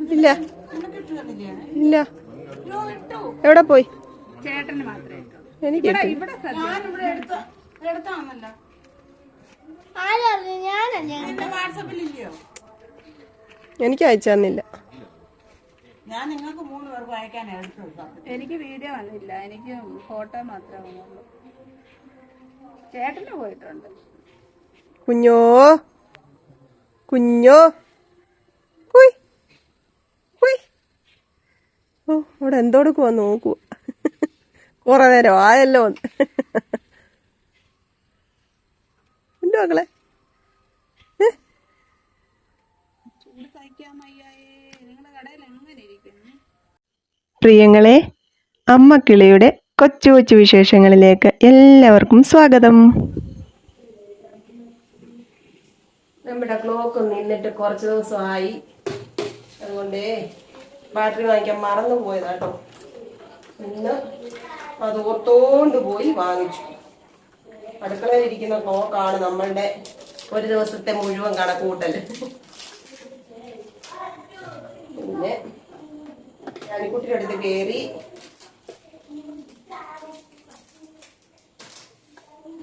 ഇല്ല. ഇല്ല. എവിടെ പോയി? ചേട്ടന് മാത്രമേ ഇട്ടു. എനിക്ക് എനിക്ക് അയച്ചു തന്നില്ല. ഞാൻ നിങ്ങൾക്ക് മൂന്ന് പേർക്ക് അയക്കാൻ എനിക്ക് വീഡിയോ വന്നില്ല. എനിക്ക് ഫോട്ടോ മാത്രമേ വന്നുള്ളൂ. ചേട്ടന് പോയിട്ടുണ്ട്. കുഞ്ഞോ? കുഞ്ഞോ? ഓ അവിടെ എന്തോടുക്കുവാ നോക്കുക കുറെ നേരം ആയല്ലോ. ഒന്ന് ഉണ്ട് മക്കളെ. പ്രിയങ്ങളെ ചൂട് കിളിയുടെ വയ്യായേ. നിങ്ങളുടെ കടയിൽ എങ്ങനെ പ്രിയങ്ങളെ അമ്മക്കിളിയുടെ കൊച്ചു കൊച്ചു വിശേഷങ്ങളിലേക്ക് എല്ലാവർക്കും സ്വാഗതം. നമ്മുടെ ക്ലോക്ക് നിന്നിട്ട് കുറച്ച് ദിവസമായി. അതുകൊണ്ട് ബാറ്ററി വാങ്ങിക്കാൻ മറന്നു പോയതാട്ടോ ഇന്ന് അത് ഓർത്തോണ്ട് പോയി വാങ്ങിച്ചു. അടുക്കളയിലിരിക്കുന്ന ക്ലോക്കാണ് നമ്മളുടെ ഒരു ദിവസത്തെ മുഴുവൻ കണക്കൂട്ടൽ പിന്നെ അനിക്കുട്ടിയുടെ അടുത്ത് കയറി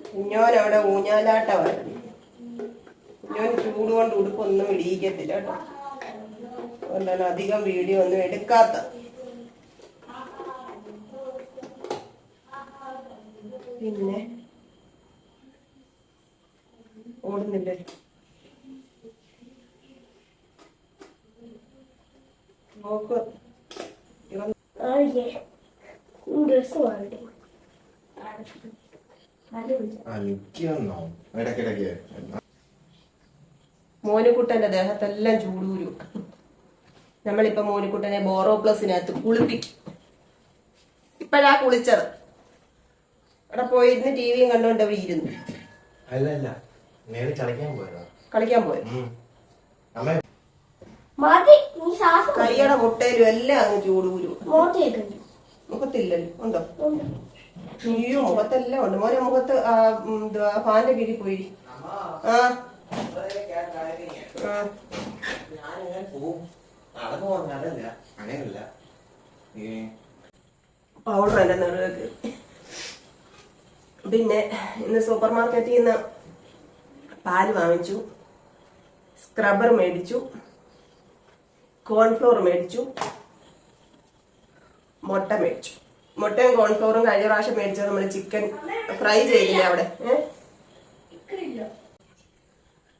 കുഞ്ഞോനവിടെ ഊഞ്ഞാലാട്ടമായിരുന്നു കുഞ്ഞോൻ ചൂടുകൊണ്ട് ഉടുപ്പൊന്നും ഇടിയിക്കത്തില്ല കേട്ടോ. അതുകൊണ്ടാണ് അധികം വീഡിയോ ഒന്നും എടുക്കാത്ത. പിന്നെ ഓടുന്നില്ലേ? നോക്ക്. ഡ്രസ് മോനുകുട്ടന്റെ ദേഹത്തെല്ലാം ചൂടൂരു. നമ്മളിപ്പോ മോനിക്കുട്ടനെ ബോറോ പ്ലസിനകത്ത് കുളിപ്പിക്കും ഇപ്പഴാ കുളിച്ചത്. അവിടെ പോയിരുന്ന് ടി വിയും കണ്ടുകൊണ്ട് അവിടെ ഇരുന്നു. അല്ല അല്ല നേരെ ചളിക്കാൻ പോയതാ. കളിക്കാൻ പോയത്. മതി നീ ശ്വാസം കൈയുടെ മുട്ടയിലും എല്ലാം അങ്ങ് ചൂടൂരു മോട്ടേക്കുണ്ട് മുഖത്തില്ലല്ലോ. ഉണ്ടോ? അയ്യോ മുഖത്തെല്ലാം ഉണ്ട്. മോനെ മുഖത്ത് എന്തുവാ ഫാന്റെ കീഴിൽ പോയി. ആ. ആ. നടന്നു പോകുന്ന അങ്ങനെയല്ല പൗഡർ നെറുകക്ക് പിന്നെ ഇന്ന് സൂപ്പർ മാർക്കറ്റിൽ നിന്ന് പാൽ വാങ്ങിച്ചു സ്ക്രബർ മേടിച്ചു കോൺഫ്ലോർ മേടിച്ചു മുട്ട മേടിച്ചു. മുട്ടയും കോൺഫ്ലോറും കഴിഞ്ഞ പ്രാവശ്യം മേടിച്ചത് നമ്മൾ ചിക്കൻ ഫ്രൈ ചെയ്തില്ലേ അവിടെ?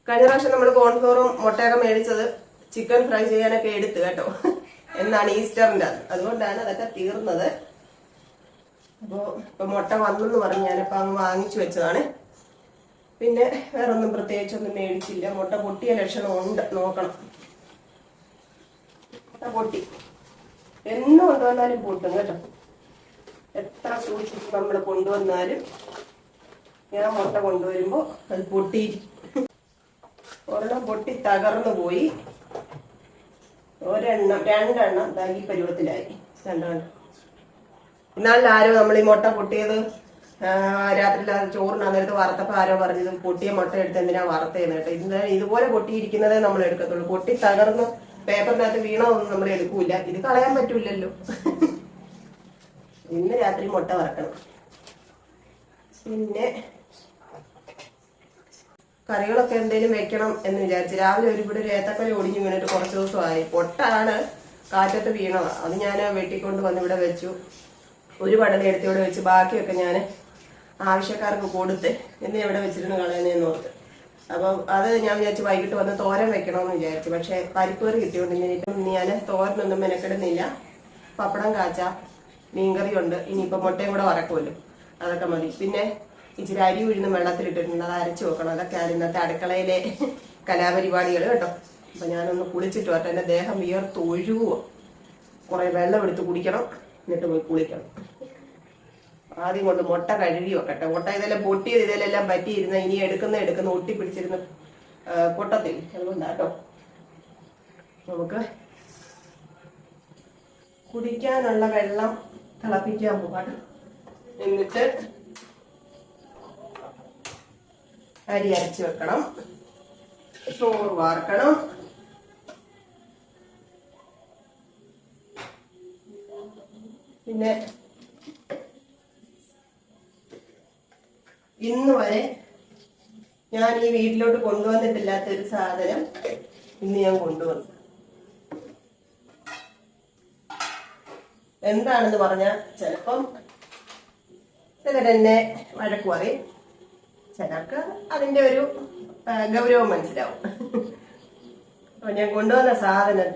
കഴിഞ്ഞ പ്രാവശ്യം നമ്മൾ കോൺഫ്ലോറും മുട്ടയൊക്കെ മേടിച്ചത് ചിക്കൻ ഫ്രൈ ചെയ്യാനൊക്കെ എടുത്തു കേട്ടോ. എന്നാണ് ഈസ്റ്ററിന്റെ. അതുകൊണ്ടാണ് അതൊക്കെ തീർന്നത്. അപ്പോ ഇപ്പൊ മുട്ട വന്നെന്ന് പറഞ്ഞ് ഞാനിപ്പോ അങ്ങ് വാങ്ങിച്ചു വെച്ചതാണ്. പിന്നെ വേറെ ഒന്നും പ്രത്യേകിച്ചൊന്നും മേടിച്ചില്ല. മുട്ട പൊട്ടിയ ലക്ഷണം ഉണ്ട്. നോക്കണം. മുട്ട പൊട്ടി. എന്ന് കൊണ്ടുവന്നാലും പൊട്ടും കേട്ടോ. എത്ര സൂക്ഷിച്ച് നമ്മൾ കൊണ്ടുവന്നാലും ഞാൻ മുട്ട കൊണ്ടുവരുമ്പോ അത് പൊട്ടിയിരിക്കും. ഒരെണ്ണം പൊട്ടി തകർന്നു പോയി. ഒരെണ്ണം രണ്ടെണ്ണം ഈ പരുവത്തിലായി. രണ്ടെണ്ണം. ഇന്നാളിൽ ആരോ നമ്മൾ ഈ മുട്ട പൊട്ടിയത്? രാത്രി ചോറിനാ നേരത്ത് വറുത്തപ്പോ ആരോ പറഞ്ഞത് പൊട്ടിയ മുട്ട എടുത്ത് എന്തിനാ വറുത്തേന്ന് കേട്ടോ. ഇന്ന് ഇതുപോലെ പൊട്ടിയിരിക്കുന്നതേ നമ്മൾ എടുക്കത്തുള്ളൂ. പൊട്ടി തകർന്ന് പേപ്പറിനകത്ത് വീണതൊന്നും നമ്മൾ എടുക്കൂല ഇത് കളയാൻ പറ്റൂലല്ലോ. ഇന്ന് രാത്രി മുട്ട വറക്കണം. പിന്നെ കറികളൊക്കെ എന്തെങ്കിലും വെക്കണം എന്ന് വിചാരിച്ചു. രാവിലെ ഒരു ഇവിടെ ഒരു ഏത്തക്കല ഒടിഞ്ഞു വീണിട്ട് കുറച്ച് ദിവസമായി. പൊട്ടാണ്. കാറ്റത്ത് വീണത്. അത് ഞാൻ വെട്ടിക്കൊണ്ട് വന്ന് ഇവിടെ വെച്ചു. ഒരു പടല എടുത്ത് ഇവിടെ വെച്ച്. ബാക്കിയൊക്കെ ഞാൻ ആവശ്യക്കാർക്ക് കൊടുത്ത് ഇന്ന് എവിടെ വെച്ചിരുന്ന് കളയുന്നതെന്ന് ഓർത്ത്. അപ്പം അത് ഞാൻ വിചാരിച്ചു വൈകിട്ട് വന്ന് തോരൻ വെക്കണമെന്ന് വിചാരിച്ചു. പക്ഷെ പരിപ്പേറ് കിട്ടിയോണ്ട് ഇനിയിപ്പം ഞാൻ തോരനൊന്നും മെനക്കെടുന്നില്ല. പപ്പടം കാച്ച. മീൻകറിയുണ്ട്. ഇനിയിപ്പം മുട്ടയും കൂടെ വറക്കുമല്ലോ. അതൊക്കെ മതി. പിന്നെ ഇച്ചിരി അരി ഉഴുന്ന് വെള്ളത്തിലിട്ടിട്ടുണ്ട്. അത് അരച്ചു വെക്കണം. അതൊക്കെയാണ് ഇന്നത്തെ അടുക്കളയിലെ കലാപരിപാടികൾ കേട്ടോ. അപ്പൊ ഞാനൊന്ന് കുളിച്ചിട്ട് വരട്ടെ. എന്റെ ദേഹം വിയർത്ത് ഒഴുകുവോ. കുറെ വെള്ളം എടുത്ത് കുടിക്കണം. എന്നിട്ട് പോയി കുളിക്കണം. ആദ്യം കൊണ്ട് മുട്ട കഴുകി വെക്കട്ടെ. മുട്ട ഇതെല്ലാം പൊട്ടിയത് ഇതിലെല്ലാം പറ്റിയിരുന്ന ഇനി എടുക്കുന്ന എടുക്കുന്ന ഒട്ടി പൊട്ടത്തിൽ അതുകൊണ്ടാട്ടോ നമുക്ക് കുടിക്കാനുള്ള വെള്ളം തിളപ്പിക്കാൻ പോകാം എന്നിട്ട് അരി അരച്ച് വെക്കണം. ചോറ് വാർക്കണം. പിന്നെ ഇന്ന് വരെ ഞാൻ ഈ വീട്ടിലോട്ട് കൊണ്ടുവന്നിട്ടില്ലാത്ത ഒരു സാധനം ഇന്ന് ഞാൻ കൊണ്ടുവന്നു. എന്താണെന്ന് പറഞ്ഞാൽ ചിലപ്പം ചിലരെന്നെ വഴക്ക് പറയും ചിലർക്ക് അതിന്റെ ഒരു ഗൗരവം മനസ്സിലാവും. അപ്പൊ ഞാൻ കൊണ്ടുവന്ന സാധനം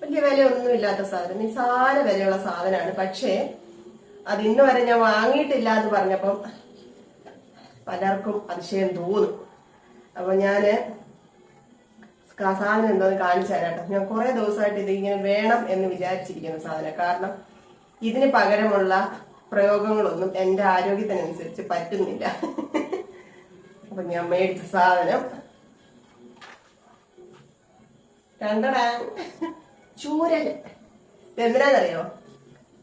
വലിയ വിലയൊന്നും ഇല്ലാത്ത സാധനം നിസാര വിലയുള്ള സാധനമാണ്. പക്ഷേ അത് ഇന്ന് വരെ ഞാൻ വാങ്ങിയിട്ടില്ല എന്ന് പറഞ്ഞപ്പം പലർക്കും അതിശയം തോന്നും. അപ്പൊ ഞാൻ സാധനം എന്താന്ന് കാണിച്ചു തരാം കേട്ടോ. ഞാൻ കുറെ ദിവസമായിട്ട് ഇത് ഇങ്ങനെ വേണം എന്ന് വിചാരിച്ചിരിക്കുന്ന സാധനം. കാരണം ഇതിന് പകരമുള്ള പ്രയോഗങ്ങളൊന്നും എന്റെ ആരോഗ്യത്തിനനുസരിച്ച് പറ്റുന്നില്ല. അപ്പൊ ഞാൻ മേടിച്ച സാധനം. കണ്ടടാ ചൂരൽ എന്തിനാന്നറിയോ?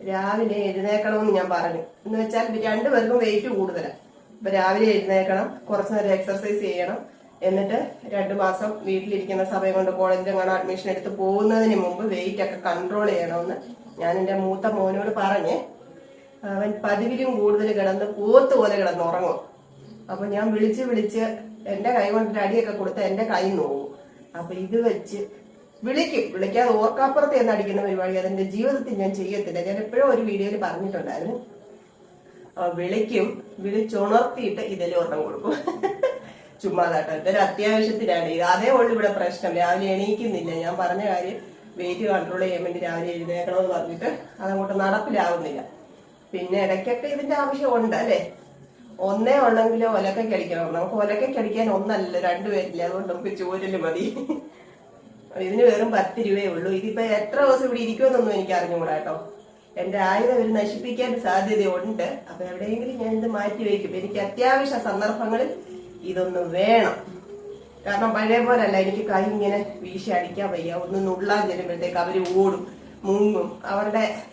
രാവിലെ എഴുന്നേക്കണമെന്ന് ഞാൻ പറഞ്ഞു. എന്ന് വെച്ചാൽ രണ്ടുപേർക്കും വെയിറ്റ് കൂടുതലാണ് അപ്പൊ രാവിലെ എഴുന്നേക്കണം കുറച്ച് നേരം എക്സർസൈസ് ചെയ്യണം. എന്നിട്ട് രണ്ടു മാസം വീട്ടിലിരിക്കുന്ന സമയം കൊണ്ട് കോളേജിൽ എങ്ങനെ അഡ്മിഷൻ എടുത്ത് പോകുന്നതിന് മുമ്പ് വെയിറ്റ് ഒക്കെ കൺട്രോൾ ചെയ്യണമെന്ന് ഞാൻ എന്റെ മൂത്ത മോനോട് പറഞ്ഞ്. അവൻ പതിവിലും കൂടുതൽ കിടന്ന് പോത്ത് പോലെ കിടന്ന് ഉറങ്ങും അപ്പൊ ഞാൻ വിളിച്ച് വിളിച്ച് എന്റെ കൈ കൊണ്ടിട്ട് അടിയൊക്കെ കൊടുത്ത് എന്റെ കൈ നോവും. അപ്പൊ ഇത് വെച്ച് വിളിക്കും. വിളിക്കാതെ ഓർക്കാപ്പുറത്ത് എന്ന് അടിക്കുന്ന പരിപാടി. അതെന്റെ ജീവിതത്തിൽ ഞാൻ ചെയ്യത്തില്ല. ഞാൻ എപ്പോഴും ഒരു വീഡിയോയിൽ പറഞ്ഞിട്ടുണ്ടായിരുന്നു. വിളിക്കും. വിളിച്ചുണർത്തിയിട്ട് ഇതിൽ ഒരെണ്ണം കൊടുക്കും. ചുമ്മാതാട്ടോ ഇതൊരു അത്യാവശ്യത്തിനാണ്. ഇത് അതേ ഉള്ളു ഇവിടെ പ്രശ്നം. രാവിലെ എണീക്കുന്നില്ല. ഞാൻ പറഞ്ഞ കാര്യം വെയിറ്റ് കൺട്രോൾ ചെയ്യാൻ വേണ്ടി രാവിലെ എഴുന്നേക്കണമെന്ന് പറഞ്ഞിട്ട് അതങ്ങോട്ട് നടപ്പിലാവുന്നില്ല. പിന്നെ ഇടയ്ക്കൊക്കെ ഇതിന്റെ ആവശ്യം ഉണ്ട് അല്ലേ? ഒന്നേ ഉള്ളെങ്കിലോ ഒലക്കയ്ക്ക് അടിക്കണം നമുക്ക് ഒലക്കയ്ക്ക് അടിക്കാൻ ഒന്നല്ല രണ്ടുപേരില്ല അതുകൊണ്ട് നമുക്ക് ചോരൽ മതി. ഇതിന് വെറും പത്ത് രൂപയേ ഉള്ളൂ. ഇതിപ്പോ എത്ര ദിവസം ഇവിടെ ഇരിക്കുമെന്നൊന്നും എനിക്ക് അറിഞ്ഞുകൂടാ കേട്ടോ. എന്റെ ആയുധം ഇവർ നശിപ്പിക്കാൻ സാധ്യതയുണ്ട്. അപ്പൊ എവിടെയെങ്കിലും ഞാൻ ഇത് മാറ്റി വയ്ക്കും. എനിക്ക് അത്യാവശ്യ സന്ദർഭങ്ങളിൽ ഇതൊന്ന് വേണം. കാരണം പഴയ പോലല്ല എനിക്ക് കൈ ഇങ്ങനെ വീശി അടിക്കാൻ വയ്യ. ഒന്ന് നുള്ളാൻ ചെല്ലുമ്പോഴത്തേക്ക് അവർ ഓടും മുങ്ങും. അവരുടെ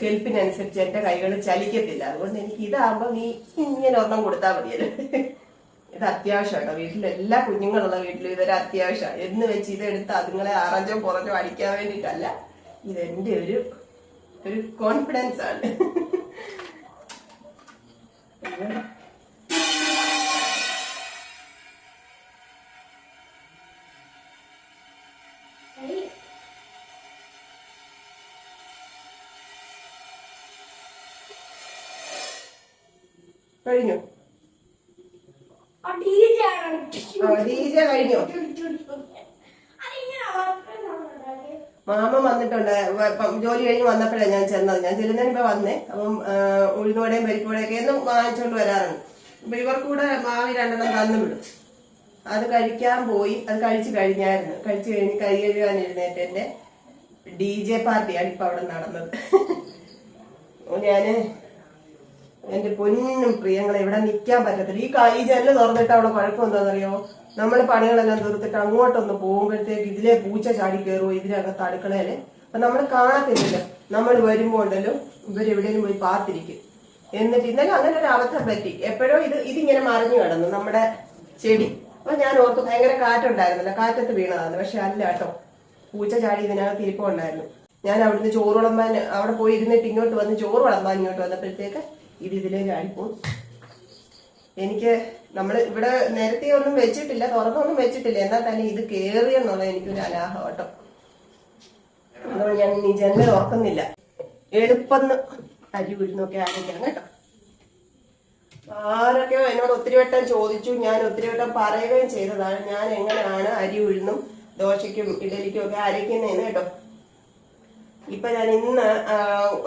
കെൽപ്പിനനുസരിച്ച് എന്റെ കൈകൾ ചലിക്കത്തില്ല. അതുകൊണ്ട് എനിക്ക് ഇതാകുമ്പോ നീ ഇങ്ങനെ ഒരെണ്ണം കൊടുത്താൽ മതിയല്ലോ. ഇത് അത്യാവശ്യമാണ് വീട്ടിൽ എല്ലാ കുഞ്ഞുങ്ങളുള്ള വീട്ടിലും ഇതൊരു അത്യാവശ്യമാണ് എന്ന് വെച്ച് ഇതെടുത്ത് അതുങ്ങളെ ആറഞ്ചോ പുറഞ്ഞോ അടിക്കാൻ വേണ്ടിയിട്ടല്ല ഇതെന്റെ ഒരു ഒരു കോൺഫിഡൻസ് ആണ്. കഴിഞ്ഞു? ആ, ഡീജ കഴിഞ്ഞു? മാമ വന്നിട്ടുണ്ട്. ജോലി കഴിഞ്ഞ് വന്നപ്പോഴാണ് ഞാൻ ചെന്നത്. ഞാൻ ചെല്ലുന്നതിന് ഇപ്പൊ വന്നേ. അപ്പം ഉഴുന്നോടെയും പരിപ്പോടെയൊക്കെ എന്നും വാങ്ങിച്ചോണ്ട് വരാറുണ്ട്. അപ്പൊ ഇവർക്കൂടെ മാവി രണ്ടെണ്ണം തന്നു വിടും. അത് കഴിക്കാൻ പോയി. അത് കഴിച്ചു കഴിഞ്ഞായിരുന്നു. കഴിച്ചു കഴിഞ്ഞ് കൈ കഴുകാൻ എഴുന്നേറ്റ് എന്റെ ഡി ജെ പാർട്ടിയാണ് ഇപ്പൊ അവിടെ നടന്നത്. ഞാൻ എന്റെ പൊന്നും പ്രിയങ്ങളെ ഇവിടെ നിൽക്കാൻ പറ്റത്തില്ല. ഈ ഈ ജനൽ തുറന്നിട്ട് അവിടെ കുഴപ്പം എന്താണെന്നറിയോ? നമ്മൾ പണികളെല്ലാം തീർത്തിട്ട് അങ്ങോട്ടൊന്ന് പോകുമ്പോഴത്തേക്ക് ഇതിലെ പൂച്ച ചാടി കയറുമോ ഇതിനകത്ത് അടുക്കളയിൽ? അപ്പൊ നമ്മൾ കാണത്തില്ല നമ്മൾ വരുമ്പോൾ ഉണ്ടല്ലോ ഇവരെവിടെയും പോയി പാത്തിരിക്കും. എന്നിട്ട് ഇന്നലെ അങ്ങനെ ഒരു അബദ്ധം പറ്റി. എപ്പോഴോ ഇത് ഇതിങ്ങനെ മറിഞ്ഞു കിടന്നു നമ്മുടെ ചെടി. അപ്പൊ ഞാൻ ഓർത്തു ഭയങ്കര കാറ്റുണ്ടായിരുന്നല്ലോ. കാറ്റത്ത് വീണതാണ് പക്ഷെ അല്ല കേട്ടോ. പൂച്ച ചാടി ഇതിനകത്ത് ഇരിപ്പുണ്ടായിരുന്നു. ഞാൻ അവിടുന്ന് ചോറ് വിളമ്പാൻ അവിടെ പോയി ഇരുന്നിട്ട് ഇങ്ങോട്ട് വന്ന് ചോറ് വിളമ്പാൻ ഇങ്ങോട്ട് വന്നപ്പോഴത്തേക്ക് ഇത് ഇതിലേക്ക് ചാടിപ്പോയി എനിക്ക് നമ്മൾ ഇവിടെ നേരത്തെ ഒന്നും വെച്ചിട്ടില്ല തുറന്നൊന്നും വെച്ചിട്ടില്ല. എന്നാൽ തന്നെ ഇത് കേറി എന്നുള്ളത് എനിക്കൊരു അലാഹം കേട്ടോ അതുകൊണ്ട് ഞാൻ ഇനി ജനൽ ഓർക്കുന്നില്ല. എളുപ്പം അരി ഉഴുന്നൊക്കെ ആരൊക്കെയാണ് കേട്ടോ. ആരൊക്കെയോ എന്നോട് ഒത്തിരി വട്ടം ചോദിച്ചു. ഞാൻ ഒത്തിരി വട്ടം പറയുകയും ചെയ്തതാണ്. ഞാൻ എങ്ങനെയാണ് അരി ഉഴുന്നും ദോശയ്ക്കും ഇഡലിക്കും ഒക്കെ അരയ്ക്കുന്നതെന്ന് കേട്ടോ. ഇപ്പൊ ഞാൻ ഇന്ന്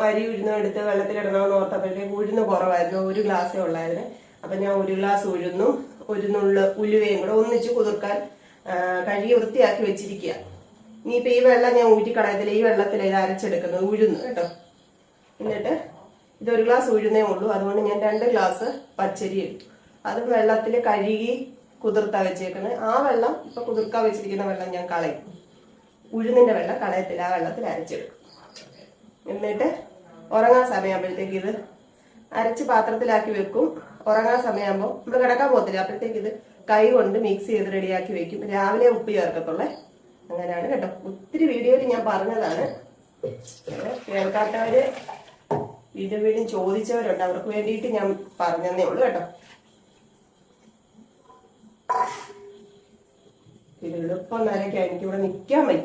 അരി ഉഴുന്നും എടുത്ത് വെള്ളത്തിലിടണമെന്ന് ഓർത്തപ്പോഴത്തേക്ക് ഉഴുന്ന് കുറവായിരുന്നു. ഒരു ഗ്ലാസ്സേ ഉള്ളായിരുന്നു. അപ്പൊ ഞാൻ ഒരു ഗ്ലാസ് ഉഴുന്നും ഒരു നുള്ളു ഉലുവയും കൂടെ ഒന്നിച്ച് കുതിർക്കാൻ കഴുകി വൃത്തിയാക്കി വെച്ചിരിക്കുക ഇനിയിപ്പോ ഈ വെള്ളം ഞാൻ ഊറ്റിക്കളയത്തില്ല ഈ വെള്ളത്തിൽ ഇത് അരച്ചെടുക്കുന്നത് ഉഴുന്ന് കേട്ടോ. എന്നിട്ട് ഇതൊരു ഗ്ലാസ് ഉഴുന്നേ ഉള്ളൂ. അതുകൊണ്ട് ഞാൻ രണ്ട് ഗ്ലാസ് പച്ചരി എടുത്തു അത് വെള്ളത്തിൽ കഴുകി കുതിർത്താ വെച്ചേക്കുന്നത് ആ വെള്ളം ഇപ്പൊ കുതിർക്കാൻ വെച്ചിരിക്കുന്ന വെള്ളം ഞാൻ കളയും. ഉഴുന്നിന്റെ വെള്ളം കളയത്തില്ല. ആ വെള്ളത്തിൽ അരച്ചെടുക്കും. എന്നിട്ട് ഉറങ്ങാൻ സമയമാകുമ്പോഴത്തേക്ക് ഇത് അരച്ച് പാത്രത്തിലാക്കി വെക്കും. ഉറങ്ങാൻ സമയമാകുമ്പോൾ നമ്മൾ കിടക്കാൻ പോകത്തില്ല. അപ്പോഴത്തേക്ക് ഇത് കൈ കൊണ്ട് മിക്സ് ചെയ്ത് റെഡിയാക്കി വെക്കും. രാവിലെ ഉപ്പ് ചേർക്കത്തുള്ളേ. അങ്ങനെയാണ് കേട്ടോ. ഒത്തിരി വീഡിയോയിൽ ഞാൻ പറഞ്ഞതാണ്. കേൾക്കാത്തവര് വീണ്ടും വീണ്ടും ചോദിച്ചവരുണ്ട്. അവർക്ക് വേണ്ടിയിട്ട് ഞാൻ പറഞ്ഞതേ ഉള്ളൂ കേട്ടോ. ഇത് എളുപ്പം നരയ്ക്കാൻ എനിക്കിവിടെ നിൽക്കാൻ വയ്യ.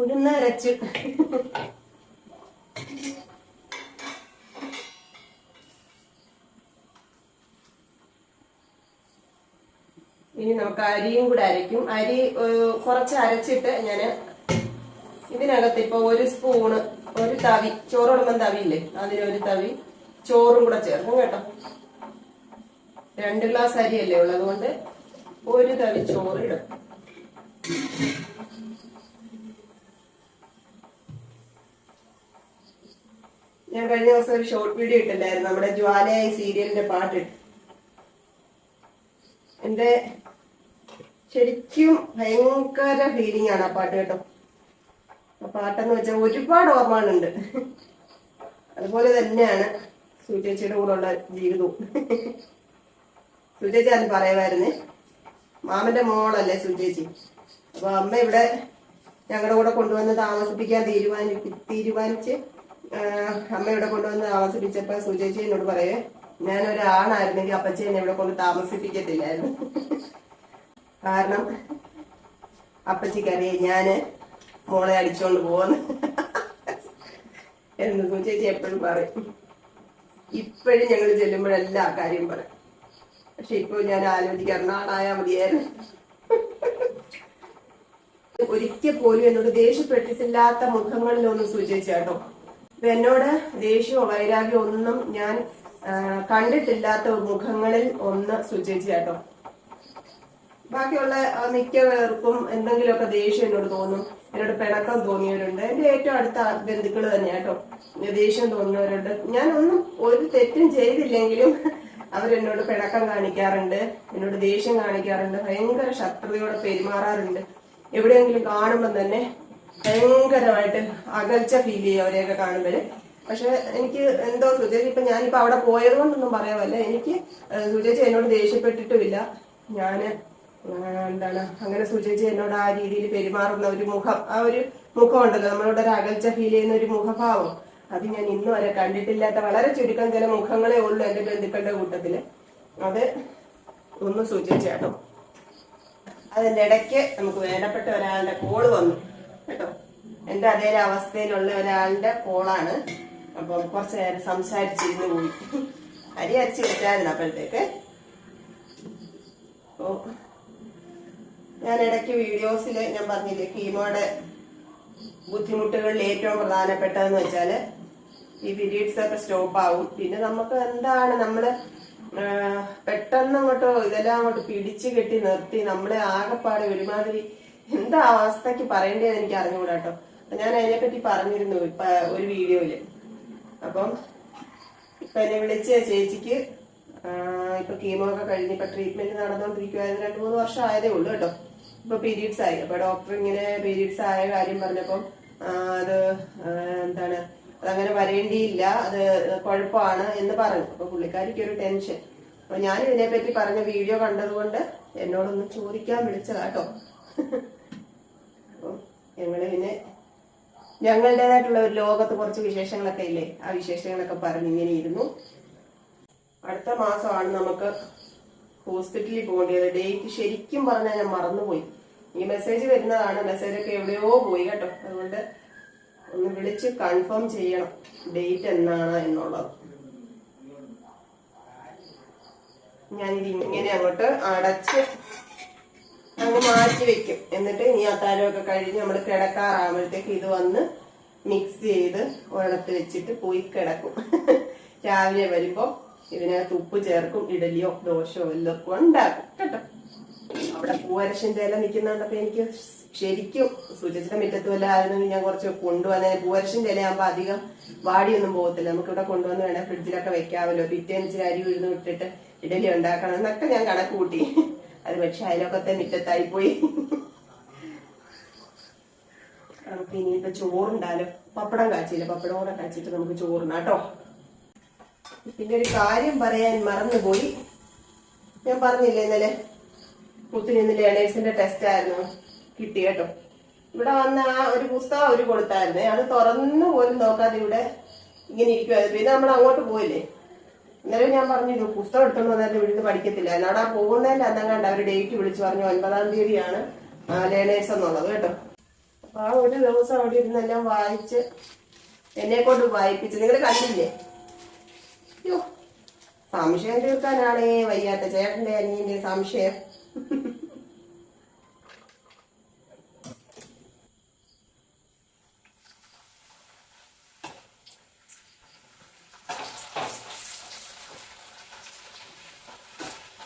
ഉഴുന്നരച്ച് ഇനി നമുക്ക് അരിയും കൂടെ അരയ്ക്കും. അരി കുറച്ച് അരച്ചിട്ട് ഞാൻ ഇതിനകത്ത് ഇപ്പൊ ഒരു സ്പൂണ് ഒരു തവി ചോറിടുമ്പം തവിയില്ലേ? ഒരു തവി ചോറും കൂടെ ചേർക്കും കേട്ടോ. രണ്ട് ഗ്ലാസ് അരിയല്ലേ ഉള്ളത് കൊണ്ട് ഒരു തവി ചോറ് ഞാൻ കഴിഞ്ഞ ദിവസം ഒരു ഷോർട്ട് വീഡിയോ ഇട്ടില്ലായിരുന്നു നമ്മുടെ ജ്വാലയായി സീരിയലിന്റെ പാട്ട്. എന്റെ ശരിക്കും ഭയങ്കര ഫീലിംഗ് ആണ് ആ പാട്ട് കേട്ടോ. ആ പാട്ടെന്ന് വെച്ചാൽ ഒരുപാട് ഓർമ്മകളുണ്ട്. അതുപോലെ തന്നെയാണ് സൂചേച്ചിയുടെ ഉള്ള ജീവിതവും. സുചേച്ചി അത് പറയുമായിരുന്നേ മാമന്റെ മോളല്ലേ സുചേച്ചി? അപ്പൊ അമ്മ ഇവിടെ ഞങ്ങളുടെ കൂടെ കൊണ്ടുവന്ന് താമസിപ്പിക്കാൻ തീരുമാനി തീരുമാനിച്ച് അമ്മ കൊണ്ടുവന്ന് താമസിപ്പിച്ചപ്പോ സുചേച്ചി എന്നോട് പറയേ ഞാൻ ഒരാണായിരുന്നെങ്കിൽ അപ്പച്ചി എന്നെ ഇവിടെ കൊണ്ട് താമസിപ്പിക്കത്തില്ലായിരുന്നു. കാരണം അപ്പച്ചിക്കറിയാം ഞാൻ മോളെ അടിച്ചോണ്ട് പോവാന്ന് എന്ന് സുചേച്ചി എപ്പോഴും പറയും. ഇപ്പോഴും ഞങ്ങൾ ചെല്ലുമ്പോഴെല്ലാം ആ കാര്യം പറയും. പക്ഷെ ഇപ്പൊ ഞാൻ ആലോചിക്കാറുണ്ട് ആളായാ മതിയായിരുന്നു. ഒരിക്കൽ പോലും എന്നോട് ദേഷ്യപ്പെട്ടിട്ടില്ലാത്ത മുഖങ്ങളിലൊന്നും സൂചിച്ച കേട്ടോ. എന്നോട് ദേഷ്യമോ വൈരാഗ്യമോ ഒന്നും ഞാൻ കണ്ടിട്ടില്ലാത്ത മുഖങ്ങളിൽ ഒന്ന് സുചേച്ചിയാട്ടോ ബാക്കിയുള്ള മിക്കവർക്കും എന്തെങ്കിലുമൊക്കെ ദേഷ്യം എന്നോട് തോന്നും. എന്നോട് പിണക്കം തോന്നിയവരുണ്ട്. എന്റെ ഏറ്റവും അടുത്ത ബന്ധുക്കൾ തന്നെ കേട്ടോ. ദേഷ്യം തോന്നുന്നവരുണ്ട്. ഞാനൊന്നും ഒരു തെറ്റും ചെയ്തില്ലെങ്കിലും അവരെന്നോട് പിണക്കം കാണിക്കാറുണ്ട്. എന്നോട് ദേഷ്യം കാണിക്കാറുണ്ട്. ഭയങ്കര ശത്രുതയോടെ പെരുമാറാറുണ്ട്. എവിടെയെങ്കിലും കാണുമ്പോൾ തന്നെ ഭയങ്കരമായിട്ട് അകൽച്ച ഫീൽ ചെയ്യും അവരെയൊക്കെ കാണുമ്പോൾ പക്ഷെ എനിക്ക് എന്തോ സുചേച്ചി ഇപ്പൊ ഞാനിപ്പോ അവിടെ പോയത് കൊണ്ടൊന്നും പറയാമല്ല എനിക്ക് സുജേജി എന്നോട് ദേഷ്യപ്പെട്ടിട്ടുമില്ല. ഞാൻ എന്താണ് അങ്ങനെ സുചേച്ചി എന്നോട് ആ രീതിയിൽ പെരുമാറുന്ന ഒരു മുഖം ആ ഒരു മുഖം ഉണ്ടല്ലോ നമ്മളോട് ഒരു അകൽച്ച ഫീൽ ചെയ്യുന്ന ഒരു മുഖഭാവം. അത് ഞാൻ ഇന്നും വരെ കണ്ടിട്ടില്ലാത്ത വളരെ ചുരുക്കം ചില മുഖങ്ങളെ ഉള്ളൂ എന്റെ ബന്ധുക്കളുടെ കൂട്ടത്തിൽ അത് ഒന്ന് സൂചിച്ചാട്ടോ അതിന്റെ ഇടയ്ക്ക് നമുക്ക് വേണ്ടപ്പെട്ട ഒരാളുടെ കോൾ വന്നു. എന്റെ അതേ അവസ്ഥയിലുള്ള ഒരാളുടെ കോളാണ്. അപ്പൊ കുറച്ച് നേരം സംസാരിച്ചിരുന്ന് പോയി. അരി അരച്ച് വെച്ചായിരുന്നു അപ്പോഴത്തേക്ക്. ഓ ഞാൻ ഇടയ്ക്ക് വീഡിയോസിൽ ഞാൻ പറഞ്ഞില്ലേ കീമോയുടെ ബുദ്ധിമുട്ടുകളിൽ ഏറ്റവും പ്രധാനപ്പെട്ടതെന്ന് വെച്ചാൽ ഈ പിരീഡ്സ് ഒക്കെ സ്റ്റോപ്പ് ആവും പിന്നെ നമുക്ക് എന്താണ് നമ്മൾ പെട്ടെന്ന് അങ്ങോട്ടോ ഇതെല്ലാം അങ്ങോട്ട് പിടിച്ചു കെട്ടി നിർത്തി നമ്മളെ ആകെപ്പാടെ ഒരുമാതിരി എന്താ അവസ്ഥക്ക് പറയേണ്ടതെന്ന് എനിക്ക് അറിഞ്ഞുകൂടാ കേട്ടോ അപ്പൊ ഞാൻ അതിനെ പറ്റി പറഞ്ഞിരുന്നു ഇപ്പൊ ഒരു വീഡിയോയിൽ. അപ്പം ഇപ്പൊ എന്നെ വിളിച്ച ചേച്ചിക്ക് ഇപ്പൊ കീമോ ഒക്കെ കഴിഞ്ഞ് ഇപ്പൊ ട്രീറ്റ്മെന്റ് നടന്നുകൊണ്ടിരിക്കുവായിരുന്നു രണ്ടു മൂന്ന് വർഷം ആയതേ ഉള്ളൂ കേട്ടോ. ഇപ്പൊ പീരീഡ്സ് ആയി. അപ്പൊ ഡോക്ടർ ഇങ്ങനെ പീരീഡ്സ് ആയ കാര്യം പറഞ്ഞപ്പം അത് എന്താണ് അതങ്ങനെ വരേണ്ടിയില്ല. അത് കുഴപ്പമാണ് എന്ന് പറഞ്ഞു. അപ്പൊ പുള്ളിക്കാരിക്ക് ഒരു ടെൻഷൻ അപ്പൊ ഞാൻ ഇതിനെ പറ്റി പറഞ്ഞ വീഡിയോ കണ്ടതുകൊണ്ട് എന്നോടൊന്ന് ചോദിക്കാൻ വിളിച്ചതാട്ടോ അപ്പം ഞങ്ങൾ പിന്നെ ഞങ്ങളുടേതായിട്ടുള്ള ഒരു ലോകത്ത് കുറച്ച് വിശേഷങ്ങളൊക്കെ ഇല്ലേ? ആ വിശേഷങ്ങളൊക്കെ പറഞ്ഞ് ഇങ്ങനെ ഇരുന്നു. അടുത്ത മാസമാണ് നമുക്ക് ഹോസ്പിറ്റലിൽ പോകേണ്ടത്. ഡേറ്റ് ശരിക്കും പറഞ്ഞാൽ ഞാൻ മറന്നുപോയി. ഈ മെസ്സേജ് വരുന്നതാണ്. മെസ്സേജ് ഒക്കെ എവിടെയോ പോയി കേട്ടോ. അതുകൊണ്ട് ഒന്ന് വിളിച്ച് കൺഫേം ചെയ്യണം ഡേറ്റ് എന്നാണ് എന്നുള്ളത്. ഞാനിത് ഇങ്ങനെ അങ്ങോട്ട് അടച്ച് അങ്ങ് മാറ്റി വെക്കും. എന്നിട്ട് ഇനി അത്താരമൊക്കെ കഴിഞ്ഞ് നമ്മൾ കിടക്കാറാകുമ്പോഴത്തേക്ക് ഇത് വന്ന് മിക്സ് ചെയ്ത് ഒരിടത്ത് വെച്ചിട്ട് പോയി കിടക്കും. രാവിലെ വരുമ്പോ ഇതിനകത്ത് ഉപ്പ് ചേർക്കും ഇഡലിയോ ദോശയോ എല്ലാം ഉണ്ടാക്കും. കേട്ടോ? അവിടെ പൂവരശന്റെ ഇല നിൽക്കുന്നുണ്ടപ്പോ എനിക്ക് ശരിക്കും സൂചിച്ചിട്ട് മുറ്റത്ത് വല്ല ആയിരുന്നെങ്കിൽ ഞാൻ കുറച്ച് കൊണ്ടുവന്ന പൂവരശന്റെ ഇല ആകുമ്പോ അധികം വാടിയൊന്നും പോകത്തില്ല. നമുക്ക് ഇവിടെ കൊണ്ടുവന്ന് വേണേൽ ഫ്രിഡ്ജിലൊക്കെ വെക്കാമല്ലോ. പിറ്റേ ഇച്ചിരി അരി ഉഴുന്ന് വിട്ടിട്ട് ഇഡലി ഉണ്ടാക്കണം എന്നൊക്കെ ഞാൻ കണക്ക് കൂട്ടി. അത് പക്ഷെ അയലൊക്കത്തെ മുറ്റത്തായി പോയി. നമുക്ക് ഇനിയിപ്പോ ചോറുണ്ടാലോ? പപ്പടം കാച്ചില്ല പപ്പടം കൂടെ കാച്ചിട്ട് നമുക്ക് ചോറുണ്ടാട്ടോ പിന്നെ ഒരു കാര്യം പറയാൻ മറന്നുപോയി. ഞാൻ പറഞ്ഞില്ലേ ഇന്നലെ? മുത്തിന് ഇന്ന് ലേണേഴ്സിന്റെ ടെസ്റ്റ് ആയിരുന്നു. കിട്ടി കേട്ടോ. ഇവിടെ വന്ന ആ ഒരു പുസ്തകം അവർ കൊടുത്തായിരുന്നേ. അത് തുറന്നു പോലും നോക്കാതെ ഇവിടെ ഇങ്ങനെ ഇരിക്കുവായിരുന്നു. പിന്നെ നമ്മൾ അങ്ങോട്ട് പോയില്ലേ? അന്നേരം ഞാൻ പറഞ്ഞു "ഇത് പുസ്തകം എടുത്തോണ്ട് വന്നാൽ ഇവിടുന്ന് പഠിക്കത്തില്ല. എന്നാടാ പോകുന്നതിന്റെ അന്നങ്ങാണ്ട് അവർ ഡേറ്റ് വിളിച്ചു പറഞ്ഞു ഒൻപതാം തീയതിയാണ് ലേണേഴ്സ് എന്നുള്ളത് കേട്ടോ. അപ്പൊ ആ ഒരു ദിവസം അവിടെ ഇരുന്ന് എല്ലാം വായിച്ച് എന്നെ കൊണ്ട് വായിപ്പിച്ച്. നിങ്ങൾ കണ്ടില്ലേ? സംശയം തീർക്കാനാണേ വയ്യാത്ത ചേട്ടന്റെ അനിയന്റെ സംശയം.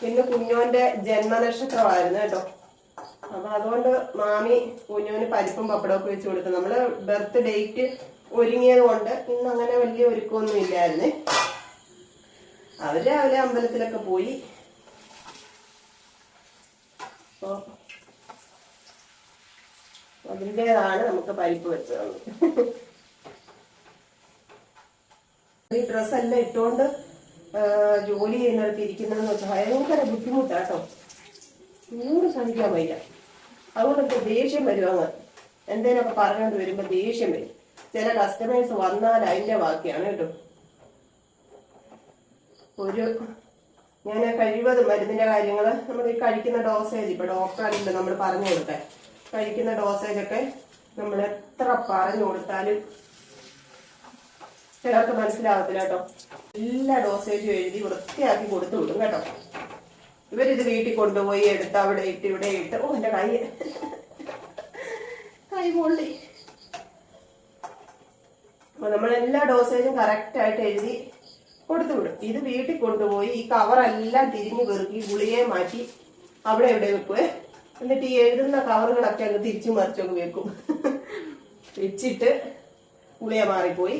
പിന്നെ കുഞ്ഞോന്റെ ജന്മനക്ഷത്രമായിരുന്നു കേട്ടോ. അപ്പൊ അതുകൊണ്ട് മാമി കുഞ്ഞോന് പരിപ്പും പപ്പടമൊക്കെ വെച്ച് കൊടുത്തു. നമ്മൾ ബർത്ത് ഡേറ്റ് ഒരുങ്ങിയത് കൊണ്ട് ഇന്ന് അങ്ങനെ വലിയ ഒരുക്കമൊന്നും ഇല്ലായിരുന്നേ. അവർ രാവിലെ അമ്പലത്തിലൊക്കെ പോയി. അപ്പൊ അതിന്റെതാണ് നമുക്ക് പരിപ്പ് വെച്ചത്. ഈ ഡ്രസ്സെല്ലാം ഇട്ടുകൊണ്ട് ജോലി ചെയ്യുന്നിടത്ത് ഇരിക്കുന്നതെന്ന് വെച്ചാൽ ഭയങ്കര ബുദ്ധിമുട്ടാട്ടോ. ചൂട് സഹിക്കാൻ വയ്യ. അതുകൊണ്ട് ദേഷ്യം വരും അങ്ങ്. എന്തേലൊക്കെ പറഞ്ഞുകൊണ്ട് വരുമ്പോ ദേഷ്യം വരും. ചില കസ്റ്റമേഴ്സ് വന്നാൽ അതിന്റെ ബാക്കിയാണ് കേട്ടോ. ഒരു ഞാൻ കഴിവതും മരുന്നിന്റെ കാര്യങ്ങൾ നമ്മൾ ഈ കഴിക്കുന്ന ഡോസേജ് ഇപ്പൊ ഡോക്ടറാണ് നമ്മൾ പറഞ്ഞു കൊടുക്കാൻ കഴിക്കുന്ന ഡോസേജ് ഒക്കെ നമ്മൾ എത്ര പറഞ്ഞു കൊടുത്താലും ചിലർക്ക് മനസ്സിലാകത്തില്ല കേട്ടോ. എല്ലാ ഡോസേജും എഴുതി വൃത്തിയാക്കി കൊടുത്തു വിടും കേട്ടോ. ഇവരിത് വീട്ടിൽ കൊണ്ടുപോയി എടുത്ത് അവിടെ ഇട്ട് ഇവിടെ ഇട്ട്. ഓ എന്റെ കൈ. കൈ മുള്ളി അപ്പൊ നമ്മൾ എല്ലാ ഡോസേജും കറക്റ്റ് ആയിട്ട് എഴുതി കൊടുത്തു വിടും. ഇത് വീട്ടിൽ കൊണ്ടുപോയി ഈ കവറെല്ലാം തിരിഞ്ഞു പെറുക്കി ഗുളിയെ മാറ്റി അവിടെ എവിടെ വെക്കുവേ എന്നിട്ട് ഈ എഴുതുന്ന കവറുകളൊക്കെ അങ്ങ് തിരിച്ചു മറിച്ചൊക്കെ വെക്കും. വെച്ചിട്ട് ഗുളിയ മാറിപ്പോയി.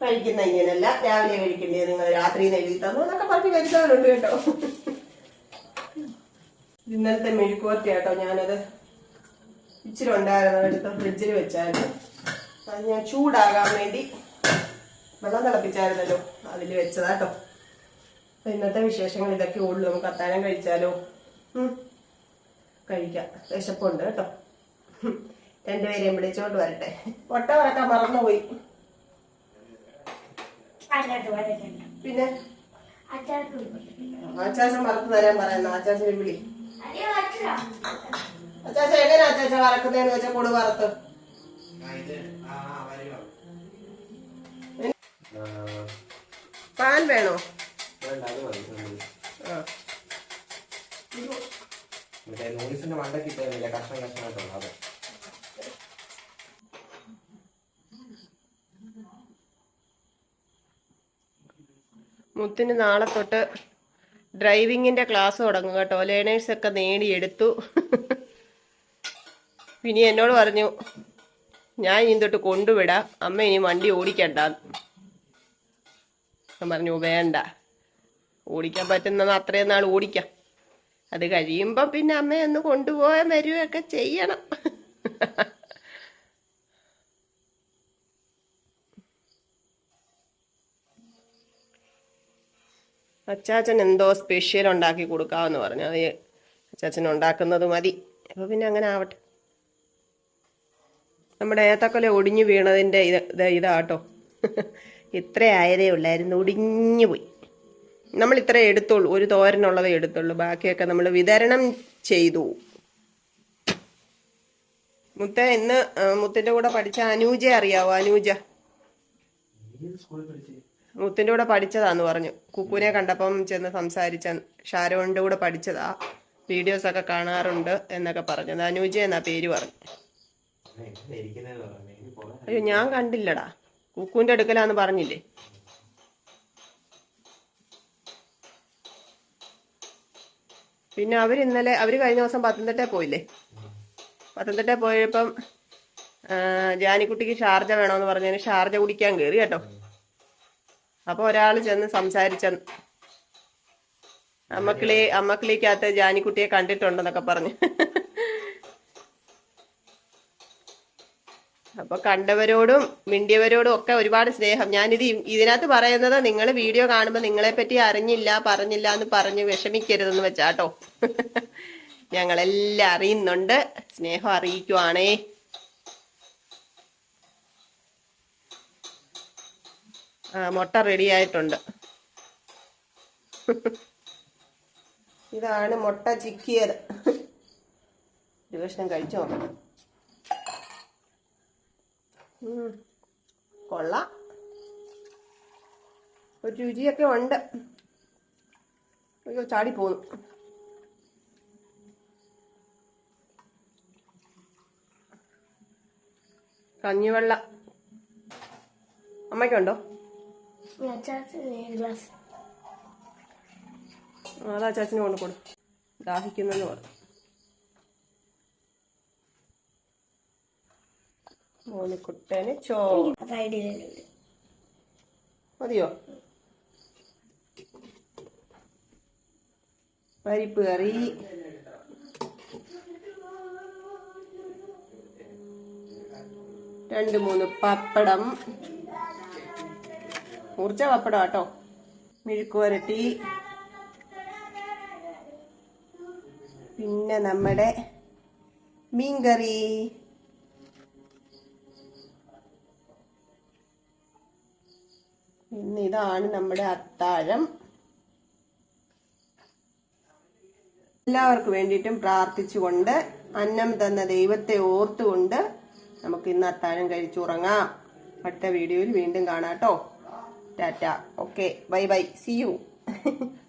കഴിക്കുന്ന ഇങ്ങനല്ല രാവിലെ കഴിക്കേണ്ടത് നിങ്ങൾ രാത്രി എഴുതി തന്നു എന്നൊക്കെ പറഞ്ഞ് കഴിച്ചവരുണ്ട് കേട്ടോ. ഇന്നലത്തെ മെഴുക്കുവർത്തി കേട്ടോ ഞാനത് ഇച്ചിരി ഉണ്ടായിരുന്നു. എടുത്ത് ഫ്രിഡ്ജിൽ വെച്ചായിരുന്നു. അത് ഞാൻ ചൂടാകാൻ വേണ്ടി വെള്ളം തിളപ്പിച്ചായിരുന്നല്ലോ അതിൽ വെച്ചതാട്ടോ. ഇന്നത്തെ വിശേഷങ്ങൾ ഇതൊക്കെ ഉള്ളു. നമുക്ക് അത്താഴം കഴിച്ചാലോ? കഴിക്കാം. വിശപ്പുണ്ട് കേട്ടോ. രണ്ടുപേരെയും വിളിച്ചോണ്ട് വരട്ടെ. ഒട്ട വരക്കാൻ മറന്നുപോയി. പിന്നെ? ആച്ചാച്ചൻ വറുത്ത് തരാൻ പറയുന്ന. ആച്ചാച്ചനെ വിളി. അച്ചാച്ച എങ്ങനെ അച്ചാച്ച വറക്കുന്നതെന്ന് വെച്ചാൽ കൊടു വറുത്ത്. പാൻ വേണോ? ആ. മറ്റേ നൂഡിൽസിന്റെ മണ്ടക്ക് ഇട്ടില്ല കഷ്ണം കഷ്ണമായിട്ടുള്ള മുത്തിന് നാളെ തൊട്ട് ഡ്രൈവിങ്ങിന്റെ ക്ലാസ് തുടങ്ങും കേട്ടോ. ലേണേഴ്സൊക്കെ നേടിയെടുത്തു. പിന്നെ എന്നോട് പറഞ്ഞു ഞാൻ ഇനി തൊട്ട് കൊണ്ടുവിടാം. അമ്മ ഇനി വണ്ടി ഓടിക്കണ്ട. പറഞ്ഞു വേണ്ട. ഓടിക്കാൻ പറ്റുന്ന അത്രയും നാൾ ഓടിക്കാം. അത് കഴിയുമ്പോൾ പിന്നെ അമ്മയൊന്ന് കൊണ്ടുപോയാൽ വരികയൊക്കെ ചെയ്യണം. അച്ചാച്ചൻ എന്തോ സ്പെഷ്യൽ ഉണ്ടാക്കി കൊടുക്കാമെന്ന് പറഞ്ഞു. അത് അച്ചാച്ചൻ ഉണ്ടാക്കുന്നത് മതി. അപ്പോൾ പിന്നെ അങ്ങനെ ആവട്ടെ. നമ്മുടെ ഏത്തക്കൊല ഒടിഞ്ഞു വീണതിന്റെ ഇത് ഇത് ഇതാട്ടോ. ഇത്ര ആയതേ ഉള്ളായിരുന്നു. ഒടിഞ്ഞു പോയി. നമ്മൾ ഇത്ര എടുത്തുള്ളൂ. ഒരു തോരനുള്ളതേ എടുത്തുള്ളൂ. ബാക്കിയൊക്കെ നമ്മൾ വിതരണം ചെയ്തു. മുത്ത ഇന്ന് മുത്തിന്റെ കൂടെ പഠിച്ച അനൂജ അറിയാവോ? അനൂജ. സ്കൂളിൽ മുത്തിന്റെ കൂടെ പഠിച്ചതാന്ന് പറഞ്ഞു. കുക്കുവിനെ കണ്ടപ്പം ചെന്ന് സംസാരിച്ച ഷാരോണിന്റെ കൂടെ പഠിച്ചതാ. വീഡിയോസ് ഒക്കെ കാണാറുണ്ട് എന്നൊക്കെ പറഞ്ഞു. അനുജ എന്നാ പേര് പറഞ്ഞു? അയ്യോ ഞാൻ കണ്ടില്ലടാ. കുക്കുവിന്റെ അടുക്കലാന്ന് പറഞ്ഞില്ലേ? പിന്നെ അവർ ഇന്നലെ അവർ കഴിഞ്ഞ ദിവസം പത്തനംതിട്ട പോയില്ലേ? പത്തനംതിട്ട പോയപ്പം ജാനിക്കുട്ടിക്ക് ഷാർജ വേണമെന്ന് പറഞ്ഞതിന് ഷാർജ കുടിക്കാൻ കയറി കേട്ടോ. അപ്പൊ ഒരാൾ ചെന്ന് സംസാരിച്ച അമ്മക്കിളി അമ്മക്കിളിക്കകത്ത് ജാനിക്കുട്ടിയെ കണ്ടിട്ടുണ്ടെന്നൊക്കെ പറഞ്ഞു. അപ്പൊ കണ്ടവരോടും മിണ്ടിയവരോടും ഒക്കെ ഒരുപാട് സ്നേഹം. ഞാനിത് ഇതിനകത്ത് പറയുന്നത് നിങ്ങൾ വീഡിയോ കാണുമ്പോൾ നിങ്ങളെ പറ്റി അറിഞ്ഞില്ല പറഞ്ഞില്ല എന്ന് പറഞ്ഞ് വിഷമിക്കരുതെന്ന് വെച്ചാട്ടോ ഞങ്ങളെല്ലാം അറിയുന്നുണ്ട്. സ്നേഹം അറിയിക്കുവാണേ. മുട്ട റെഡിയായിട്ടുണ്ട് ഇതാണ് മുട്ട ചിക്കിയത്. ഒരു കഷ്ണം കഴിച്ചു കൊള്ളാം. ഒരു രുചിയൊക്കെ ഉണ്ട്. അയ്യോ ചാടി പോന്നു. കഞ്ഞിവെള്ള. അമ്മയ്ക്കുണ്ടോ? അതാ ചാച്ചിന് കൊണ്ട് കൊടു. ദാഹിക്കുന്നെന്ന് പറഞ്ഞു മോനിക്കുട്ടന് ചോ മതിയോ? പരിപ്പ് കറി. രണ്ട് മൂന്ന് പപ്പടം. മുറിച്ച പപ്പടം കേട്ടോ മെഴുക്കുവരട്ടി പിന്നെ നമ്മുടെ മീൻകറി. പിന്നെ ഇതാണ് നമ്മുടെ അത്താഴം. എല്ലാവർക്കും വേണ്ടിയിട്ടും പ്രാർത്ഥിച്ചുകൊണ്ട് അന്നം തന്ന ദൈവത്തെ ഓർത്തുകൊണ്ട് നമുക്ക് ഇന്ന് അത്താഴം കഴിച്ചുറങ്ങാം. അടുത്ത വീഡിയോയിൽ വീണ്ടും കാണാട്ടോ tata. Okay bye bye. See you